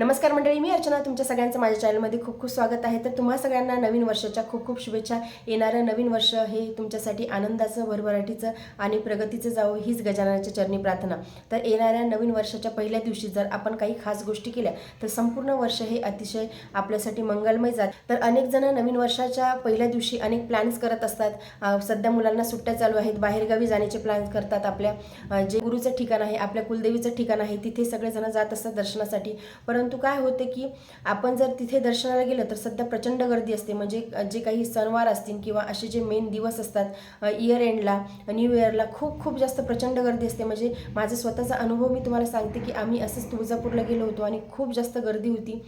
नमस्कार मंडळी मी अर्चना तुमच्या सगळ्यांचं माझ्या चॅनलमध्ये खूप खूप स्वागत आहे. तर तुम्हा सगळ्यांना नवीन वर्षाच्या खूप खूप शुभेच्छा. येणारं नवीन वर्ष हे तुमच्यासाठी आनंदाचं भरभराटीचं आणि प्रगतीचं जावं हीच गजाननाच्या चरणी प्रार्थना. तर येणाऱ्या नवीन वर्षाच्या पहिल्या दिवशी जर आपण काही खास गोष्टी केल्या तर संपूर्ण वर्ष हे अतिशय आपल्यासाठी मंगलमय जात. तर अनेक जण नवीन वर्षाच्या पहिल्या दिवशी अनेक प्लॅन्स करत असतात. सध्या मुलांना सुट्ट्या चालू आहेत बाहेरगावी जाण्याचे प्लॅन्स करतात आपल्या. जे गुरुचं ठिकाण आहे आपल्या कुलदेवीचं ठिकाण आहे तिथे सगळेजण जात असतात दर्शनासाठी. परंतु काय होते की आपण जर तिथे दर्शनाला गेलं तर सध्या प्रचंड गर्दी असते. म्हणजे जे काही सणवार असतील किंवा असे जे मेन दिवस असतात इयर एंडला न्यू इयरला खूप खूप जास्त प्रचंड गर्दी असते. म्हणजे माझा स्वतःचा अनुभव मी तुम्हाला सांगते की आम्ही असंच तुळजापूरला गेलो होतो आणि खूप जास्त गर्दी होती.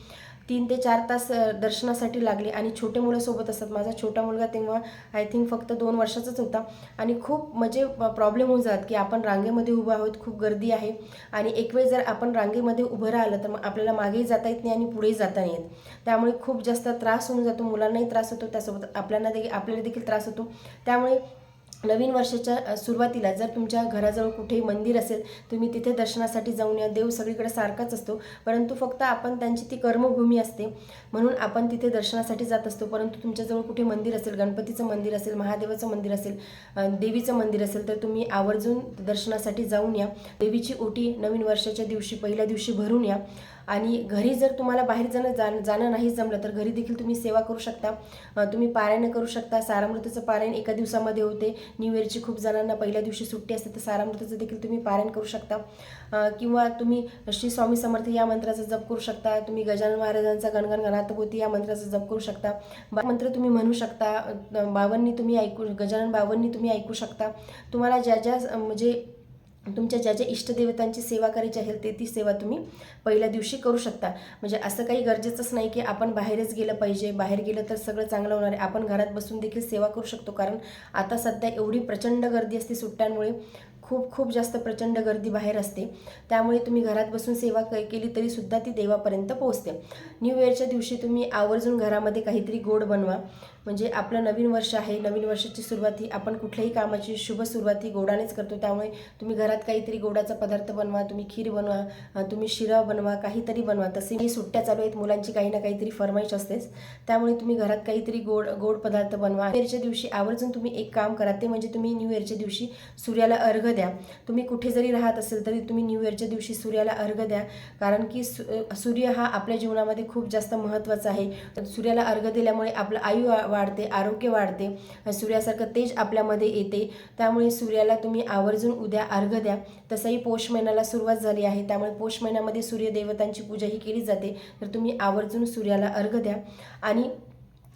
तीन ते चार तास दर्शनासाठी लागले आणि छोटे मुलं सोबत असतात. माझा छोटा मुलगा तेव्हा आय थिंक फक्त दोन वर्षाचाच होता आणि खूप म्हणजे प्रॉब्लेम होऊन जातात की आपण रांगेमध्ये उभं आहोत खूप गर्दी आहे आणि एक वेळ जर आपण रांगेमध्ये उभं राहिलं तर मग आपल्याला मागेही जाता येत नाही आणि पुढेही जाता नाही येत त्यामुळे खूप जास्त त्रास होऊन जातो मुलांनाही त्रास होतो त्यासोबत आपल्याला देखील आपल्याला देखील त्रास होतो. त्यामुळे नवीन वर्षाच्या सुरुवातीला जर तुमच्या घराजवळ कुठेही मंदिर असेल तुम्ही तिथे दर्शनासाठी जाऊन या देव सगळीकडे सारखाच असतो. परंतु फक्त आपण त्यांची ती कर्मभूमी असते. म्हणून आपण तिथे दर्शनासाठी जात असतो. परंतु तुमच्याजवळ कुठे मंदिर असेल गणपतीचं मंदिर असेल महादेवाचं मंदिर असेल देवीचं मंदिर असेल तर तुम्ही आवर्जून दर्शनासाठी जाऊन या. देवीची ओटी नवीन वर्षाच्या दिवशी पहिल्या दिवशी भरून या. आणि घरी जर तुम्हाला बाहेर जाणं जाण जाणं नाही जमलं तर घरी देखील तुम्ही सेवा करू शकता. तुम्ही पारायण करू शकता. सारामृताचं पारायण एका दिवसामध्ये होते. न्यू इयरची खूप जणांना पहिल्या दिवशी सुट्टी असते तर सारामृताचं देखील तुम्ही पारायण करू शकता. किंवा तुम्ही श्री स्वामी समर्थ या मंत्राचा जप करू शकता. तुम्ही गजानन महाराजांचा गणगण गणातभूती या मंत्राचा जप करू शकता. बा मंत्र तुम्ही म्हणू शकता. बावन्नी तुम्ही ऐकू गजानन बावन्नी तुम्ही ऐकू शकता. तुम्हाला ज्या ज्या म्हणजे तुमच्या ज्या ज्या इष्टदेवतांची सेवा करायची आहे ते ती सेवा तुम्ही पहिल्या दिवशी करू शकता. म्हणजे असं काही गरजेचंच नाही की आपण बाहेरच गेलं पाहिजे बाहेर गेलं तर सगळं चांगलं होणार आहे. आपण घरात बसून देखील सेवा करू शकतो. कारण आता सध्या एवढी प्रचंड गर्दी असते सुट्ट्यांमुळे. खूप खूप जास्त प्रचंड गर्दी बाहेर असते. त्यामुळे तुम्ही घरात बसून सेवा क केली तरीसुद्धा ती देवापर्यंत पोहोचते. न्यू इयरच्या दिवशी तुम्ही आवर्जून घरामध्ये काहीतरी गोड बनवा. म्हणजे आपलं नवीन वर्ष आहे. नवीन वर्षाची सुरुवात ही आपण कुठल्याही कामाची शुभ सुरुवात ही गोडानेच करतो. त्यामुळे तुम्ही घरात काहीतरी गोडाचा पदार्थ बनवा तुम्ही खीर बनवा तुम्ही शिरा बनवा काहीतरी बनवा. तसे मी सुट्ट्या चालू आहेत. मुलांची काही ना काहीतरी फरमाईश असतेच. त्यामुळे तुम्ही घरात काहीतरी गोड गोड पदार्थ बनवा. न्यू इयरच्या दिवशी आवर्जून तुम्ही एक काम करा. ते म्हणजे तुम्ही न्यू इयरच्या दिवशी सूर्याला अर्घ द्या. द्या. तुम्ही कुठे जरी राहत असेल तरी तुम्ही न्यू इयरच्या दिवशी सूर्याला अर्घ द्या. कारण की सु सूर्य हा आपल्या जीवनामध्ये खूप जास्त महत्त्वाचा आहे. सूर्याला अर्घ दिल्यामुळे आपलं आयु वाढते आरोग्य वाढते. सूर्यासारखं तेज आपल्यामध्ये येते. त्यामुळे सूर्याला तुम्ही आवर्जून उद्या अर्घ द्या. तसंही पौष महिन्याला सुरुवात झाली आहे. त्यामुळे पौष महिन्यामध्ये सूर्यदेवतांची पूजाही केली जाते. तर तुम्ही आवर्जून सूर्याला अर्घ द्या. आणि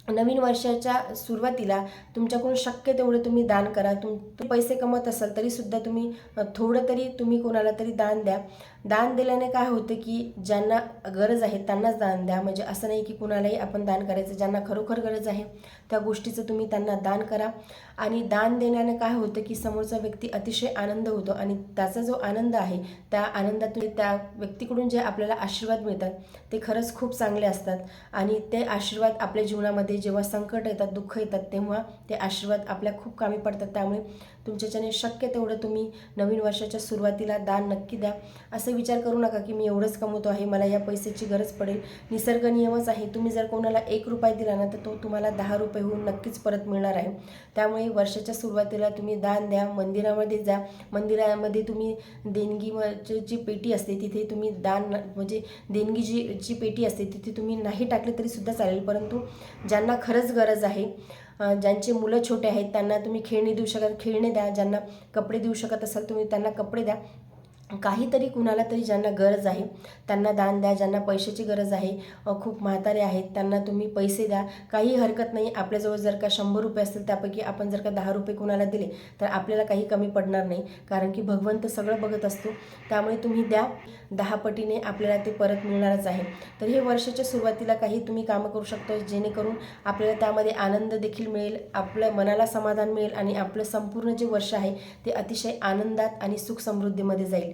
नवीन वर्षाच्या सुरुवातीला तुमच्याकडून शक्य तेवढं तुम्ही दान करा. तुम पैसे कमवत असाल तरीसुद्धा तुम्ही थोडं तरी तुम्ही कोणाला तरी दान द्या. दान दिल्याने काय होतं की ज्यांना गरज आहे त्यांनाच दान द्या. म्हणजे असं नाही की कुणालाही आपण दान करायचं ज्यांना खरोखर गरज आहे त्या गोष्टीचं तुम्ही त्यांना दान करा. आणि दान देण्याने काय होतं की समोरचा व्यक्ती अतिशय आनंद होतो आणि त्याचा जो आनंद आहे त्या आनंदातून त्या व्यक्तीकडून जे आपल्याला आशीर्वाद मिळतात ते खरंच खूप चांगले असतात. आणि ते आशीर्वाद आपल्या जीवनामध्ये जेव्हा संकट येतात दुःख येतात तेव्हा ते आशीर्वाद आपल्या खूप कामी पडतात. त्यामुळे तुमच्याच्याने शक्य तेवढं तुम्ही नवीन वर्षाच्या सुरुवातीला दान नक्की द्या. असं विचार करू नका की मी एवढंच कमवतो आहे मला या पैशाची गरज पडेल. निसर्ग नियमच आहे. तुम्ही जर कोणाला एक रुपये दिला ना तर तो तुम्हाला दहा रुपये होऊन नक्कीच परत मिळणार आहे. त्यामुळे वर्षाच्या सुरुवातीला तुम्ही दान द्या मंदिरामध्ये जा. मंदिरामध्ये तुम्ही देणगी जी पेटी असते तिथे तुम्ही दान म्हणजे देणगी जी जी पेटी असते तिथे तुम्ही नाही टाकले तरी सुद्धा चालेल. परंतु ज्यांना खरंच गरज आहे ज्यांचे मुलं छोटे आहेत त्यांना तुम्ही खेळणी देऊ शकत खेळणे द्या ज्यांना कपडे देऊ शकत असाल तुम्ही त्यांना कपडे द्या. काहीतरी कुणाला तरी ज्यांना गरज आहे त्यांना दान द्या ज्यांना पैशाची गरज आहे खूप म्हातारे आहेत त्यांना तुम्ही पैसे द्या. काही हरकत नाही आपल्याजवळ जर का शंभर रुपये असतील त्यापैकी आपण जर का दहा रुपये कुणाला दिले तर आपल्याला काही कमी पडणार नाही कारण की भगवंत सगळं बघत असतो. त्यामुळे तुम्ही द्या. दहा पटीने आपल्याला ते परत मिळणारच आहे. तर हे वर्षाच्या सुरुवातीला काही तुम्ही कामं करू शकतो जेणेकरून आपल्याला त्यामध्ये आनंद देखील मिळेल आपल्या मनाला समाधान मिळेल आणि आपलं संपूर्ण जे वर्ष आहे ते अतिशय आनंदात आणि सुख समृद्धीमध्ये जाईल.